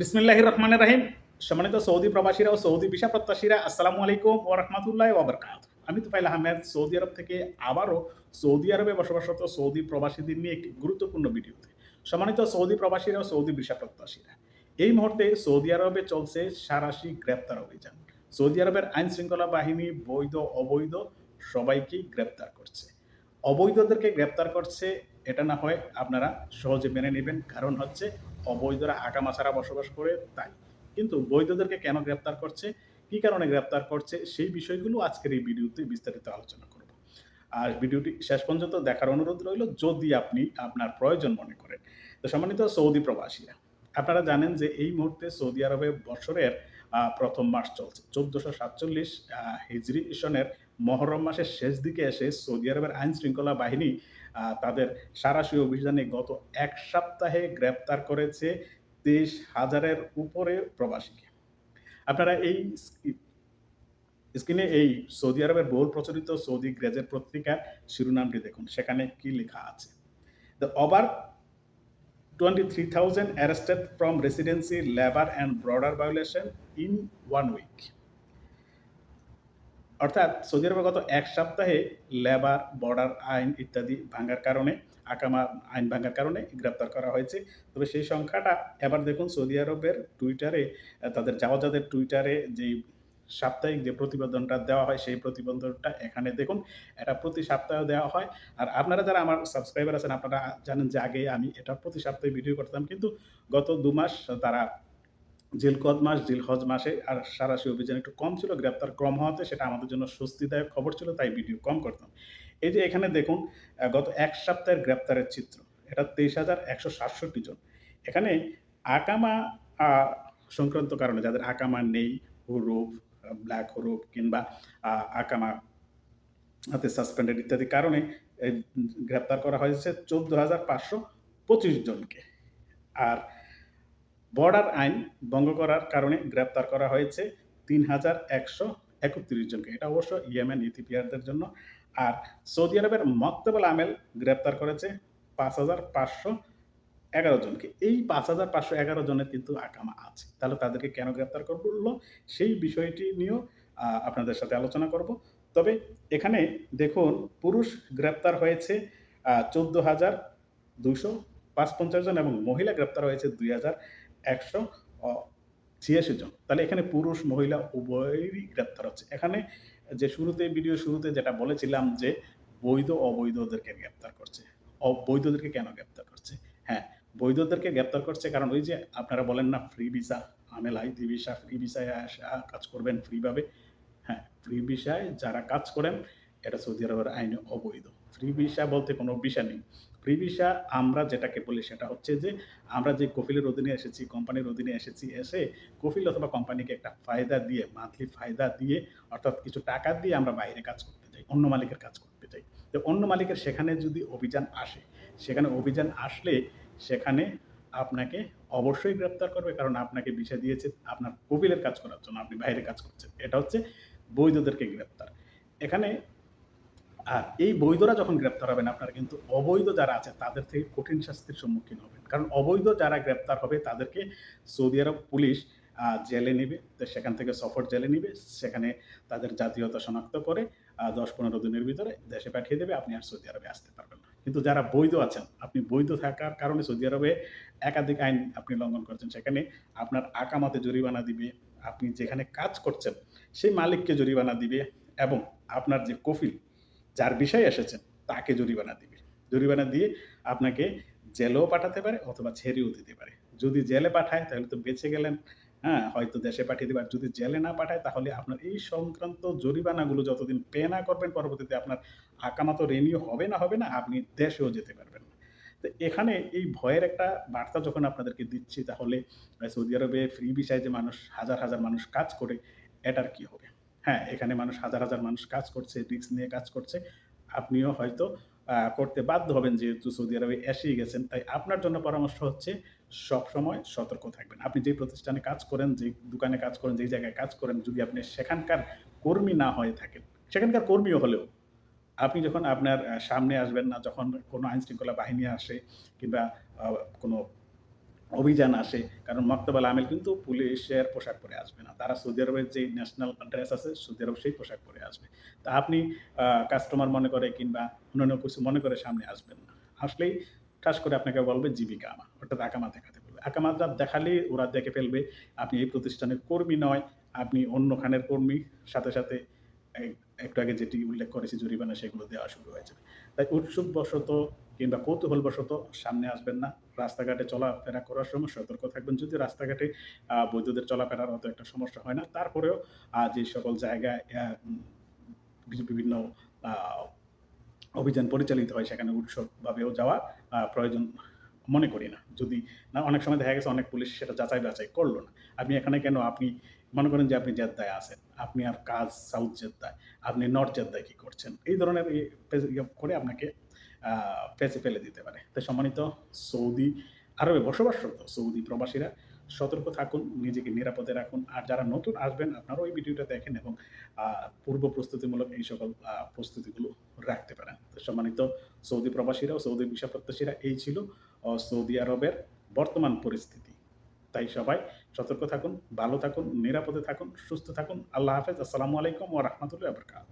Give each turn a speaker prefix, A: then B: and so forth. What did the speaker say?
A: বিসমিল্লাহ রহমান রাহিম সম্মানিত সৌদি প্রবাসীরা ও সৌদি ভিসা প্রত্যাশীরা, আসসালামু আলাইকুম ও রহমতুল্লাহ ওবরকাত আমি তুফাইল আহমেদ, সৌদি আরব থেকে আবারও সৌদি আরবে বসবাসরত সৌদি প্রবাসীদের নিয়ে একটি গুরুত্বপূর্ণ ভিডিওতে সম্মানিত সৌদি প্রবাসীরা ও সৌদি ভিসা প্রত্যাশীরা। এই মুহূর্তে সৌদি আরবে চলছে সারাশি গ্রেপ্তার অভিযান। সৌদি আরবের আইন শৃঙ্খলা বাহিনী বৈধ, অবৈধ সবাইকেই গ্রেপ্তার করছে। অবৈধদেরকে গ্রেপ্তার করছে, এটা না হয় আপনারা সহজে মেনে নেবেন। কারণ হচ্ছে অবৈধরা আগামা ছাড়া বসবাস করে তাই। কিন্তু বৈধদেরকে কেন গ্রেপ্তার করছে? কি কারণে গ্রেপ্তার করছে? সেই বিষয়গুলো আজকের এই ভিডিওতে বিস্তারিত আলোচনা করব। আর ভিডিওটি শেষ পর্যন্ত দেখার অনুরোধ রইল, যদি আপনি আপনার প্রয়োজন মনে করেন। তো সম্মানিত সৌদি প্রবাসীরা, আপনারা জানেন যে এই মুহূর্তে সৌদি আরবে বছরের প্রথম মাস চলছে। চোদ্দশো সাতচল্লিশ হিজরি সনের মহরম মাসের শেষ দিকে এসে সৌদি আরবের আইন শৃঙ্খলা বাহিনী তাদের সারাশি অভিযানে গত এক সপ্তাহে গ্রেপ্তার করেছে তেইশ হাজারের উপরে প্রবাসীকে। আপনারা এই স্ক্রিনে এই সৌদি আরবের বহুল প্রচলিত সৌদি গ্রেজের পত্রিকার শিরোনামটি দেখুন, সেখানে কি লেখা আছে? The over twenty three thousand arrested from residency labour and border violation in one week অর্থাৎ সৌদি আরবে গত এক সপ্তাহে লেবার, বর্ডার আইন ইত্যাদি ভাঙার কারণে, আকামা আইন ভাঙার কারণে গ্রেপ্তার করা হয়েছে। তবে সেই সংখ্যাটা, এবার দেখুন সৌদি আরবের টুইটারে তাদের যাওয়াজাদের টুইটারে যেই সাপ্তাহিক যে প্রতিবেদনটা দেওয়া হয়, সেই প্রতিবেদনটা এখানে দেখুন, এটা প্রতি সপ্তাহে দেওয়া হয়। আর আপনারা যারা আমার সাবস্ক্রাইবার আছেন, আপনারা জানেন যে আগে আমি এটা প্রতি সপ্তাহে ভিডিও করতাম। কিন্তু গত দু মাস তারা জিলকদ মাস জিলহজ মাসে আর সারাশি অভিযান একটু কম ছিল, গ্রেপ্তার কম হওয়াতে সেটা আমাদের জন্য স্বস্তিদায়ক খবর ছিল, তাই ভিডিও কম করতাম। এই যে এখানে দেখুন গত এক সপ্তাহের গ্রেপ্তারের চিত্র, এটা তেইশ হাজার একশো সাতষট্টি জন। এখানে আকামা সংক্রান্ত কারণে যাদের আকামা নেই, হুরুপ, ব্ল্যাক হুরুপ কিংবা আকামা হাতে সাসপেন্ডেড ইত্যাদি কারণে গ্রেপ্তার করা হয়েছে চোদ্দ হাজার পাঁচশো পঁচিশ জনকে। আর বর্ডার আইন ভঙ্গ করার কারণে গ্রেপ্তার করা হয়েছে তিন হাজার একশো একত্রিশ জনকে। এটা অবশ্য ইয়েমেন ইথিপিয়ারদের জন্য। আর সৌদি আরবের মক্তবল আমেল গ্রেপ্তার করেছে পাঁচ হাজার পাঁচশো এগারো জনকে। এই পাঁচ হাজার পাঁচশো এগারো জনের কিন্তু আকামা আছে। তাহলে তাদেরকে কেন গ্রেপ্তার করল? সেই বিষয়টি নিয়েও আপনাদের সাথে আলোচনা করব। তবে এখানে দেখুন, পুরুষ গ্রেপ্তার হয়েছে চোদ্দ হাজার দুশো পাঁচ পঞ্চাশ জন এবং মহিলা গ্রেপ্তার হয়েছে দুই হাজার একশো ছিয়াশি জন। তাহলে এখানে পুরুষ, মহিলা উভয়েরই গ্রেপ্তার হচ্ছে। এখানে যে শুরুতে ভিডিও শুরুতে যেটা বলেছিলাম যে বৈধ, অবৈধদেরকে গ্রেপ্তার করছে। অবৈধদেরকে কেন গ্রেপ্তার করছে? হ্যাঁ বৈধদেরকে গ্রেপ্তার করছে কারণ ওই যে আপনারা বলেন না ফ্রি ভিসা আমেল আইতি ভিসা ফ্রি ভিসায় কাজ করবেন ফ্রিভাবে হ্যাঁ ফ্রি ভিসায় যারা কাজ করেন, এটা সৌদি আরবের আইনে অবৈধ। ফ্রি ভিসা বলতে কোনো ভিসা নেই। ভিসা আমরা যেটাকে বলি সেটা হচ্ছে যে, আমরা যে কফিলের অধীনে এসেছি, কোম্পানির অধীনে এসেছি, এসে কফিল অথবা কোম্পানিকে একটা ফায়দা দিয়ে মান্থলি ফায়দা দিয়ে, অর্থাৎ কিছু টাকা দিয়ে আমরা বাইরে কাজ করতে যাই অন্য মালিকের কাজ করতে যাই তো অন্য মালিকের সেখানে যদি অভিযান আসে, সেখানে অভিযান আসলে সেখানে আপনাকে অবশ্যই গ্রেপ্তার করবে, কারণ আপনাকে বিষয় দিয়েছে আপনার কপিলের কাজ করার জন্য, আপনি বাইরে কাজ করছেন। এটা হচ্ছে বৈধদেরকে গ্রেপ্তার। এখানে আর এই বৈধরা যখন গ্রেপ্তার হবেন, আপনারা কিন্তু অবৈধ যারা আছে, তাদের থেকে কঠিন শাস্তির সম্মুখীন হবেন। কারণ অবৈধ যারা গ্রেপ্তার হবে, তাদেরকে সৌদি আরব পুলিশ জেলে নেবে সেখান থেকে সফর জেলে নেবে, সেখানে তাদের জাতীয়তা শনাক্ত করে দশ পনেরো দিনের ভিতরে দেশে পাঠিয়ে দেবে, আপনি আর সৌদি আরবে আসতে পারবেন কিন্তু যারা বৈধ আছেন, আপনি বৈধ থাকার কারণে সৌদি আরবে একাধিক আইন আপনি লঙ্ঘন করছেন, সেখানে আপনার আকামাতে জরিমানা দিবে, আপনি যেখানে কাজ করছেন, সেই মালিককে জরিমানা দিবে, এবং আপনার যে কফিল যার বিষয়ে এসেছেন তাকে জরিমানা দিবে। জরিমানা দিয়ে আপনাকে জেলেও পাঠাতে পারে অথবা ছেড়েও দিতে পারে। যদি জেলে পাঠায়, তাহলে তো বেঁচে গেলেন। হ্যাঁ হয়তো দেশে পাঠিয়ে দেবে। আর যদি জেলে না পাঠায়, তাহলে আপনার এই সংক্রান্ত জরিমানাগুলো যতদিন পে না করবেন, পরবর্তীতে আপনার আকামা তো রেনিও হবে না হবে না, আপনি দেশেও যেতে পারবেন তো এখানে এই ভয়ের একটা বার্তা যখন আপনাদেরকে দিচ্ছি, তাহলে সৌদি আরবে ফ্রি বিষয়ে যে মানুষ, হাজার হাজার মানুষ কাজ করে, এটার কি হবে? হ্যাঁ এখানে মানুষ হাজার হাজার মানুষ কাজ করছে রিস্ক নিয়ে কাজ করছে। আপনিও হয়তো করতে বাধ্য হবেন যেহেতু সৌদি আরবে এসেই গেছেন। তাই আপনার জন্য পরামর্শ হচ্ছে সব সময় সতর্ক থাকবেন। আপনি যেই প্রতিষ্ঠানে কাজ করেন, যেই দোকানে কাজ করেন, যেই জায়গায় কাজ করেন, যদি আপনি সেখানকার কর্মী না হয়ে থাকেন, সেখানকার কর্মীও হলেও আপনি যখন আপনার সামনে আসবেন না, যখন কোনো আইনশৃঙ্খলা বাহিনী আসে কিংবা কোনো অভিযান আসে। কারণ মক্তবাল আমেল কিন্তু পুলিশের পোশাক পরে আসবে না। তারা সৌদি আরবের যে ন্যাশনাল ড্রেস আছে, সৌদি আরব সেই পোশাক পরে আসবে। তা আপনি কাস্টমার মনে করে কিংবা অন্যান্য কিছু মনে করে সামনে আসবেন না। আসলেই ঠাস করে আপনাকে বলবে, জীবিকা আমার। অর্থাৎ আকামা দেখাতে বলবে। আকামাটা দেখালেই ওরা দেখে ফেলবে, আপনি এই প্রতিষ্ঠানের কর্মী নয়, আপনি অন্য খানের কর্মী, সাথে সাথে একটু আগে যেটি উল্লেখ করেছি, জরিমানা সেগুলো দেওয়া শুরু হয়েছে। তাই উৎসুক বশত কিংবা কৌতূহলবশত সামনে আসবেন না। রাস্তাঘাটে চলাফেরা করার সময় সতর্ক থাকবেন। যদি রাস্তাঘাটে বৈদ্যুতের চলাফেরার অত একটা সমস্যা হয় না, তারপরেও যে সকল জায়গায় বিভিন্ন অভিযান পরিচালিত হয়, সেখানে উৎসবভাবেও যাওয়া প্রয়োজন মনে করি না। যদি না, অনেক সময় দেখা গেছে অনেক পুলিশ সেটা যাচাই বাছাই করল না। আপনি এখানে কেন আপনি, মনে করেন যে আপনি জেদ্দায় আছেন, আপনি আর কাজ সাউথ জেদ্দায়, আপনি নর্থ জেদ্দায় কী করছেন? এই ধরনের ইয়ে করে আপনাকে পেঁচে ফেলে দিতে পারে। তাই সম্মানিত সৌদি আরবে বসবাসরত সৌদি প্রবাসীরা সতর্ক থাকুন, নিজেকে নিরাপদে রাখুন। আর যারা নতুন আসবেন, আপনারাও ওই ভিডিওটা দেখেন এবং পূর্ব প্রস্তুতিমূলক এই সকল প্রস্তুতিগুলো রাখতে পারেন। সম্মানিত সৌদি প্রবাসীরা ও সৌদি বিষয় প্রত্যাশীরা এই ছিল সৌদি আরবের বর্তমান পরিস্থিতি। তাই সবাই সতর্ক থাকুন, ভালো থাকুন, নিরাপদে থাকুন, সুস্থ থাকুন। আল্লাহ হাফেজ, আসসালামু আলাইকুম ও রহমতুল্লাহ বরকাত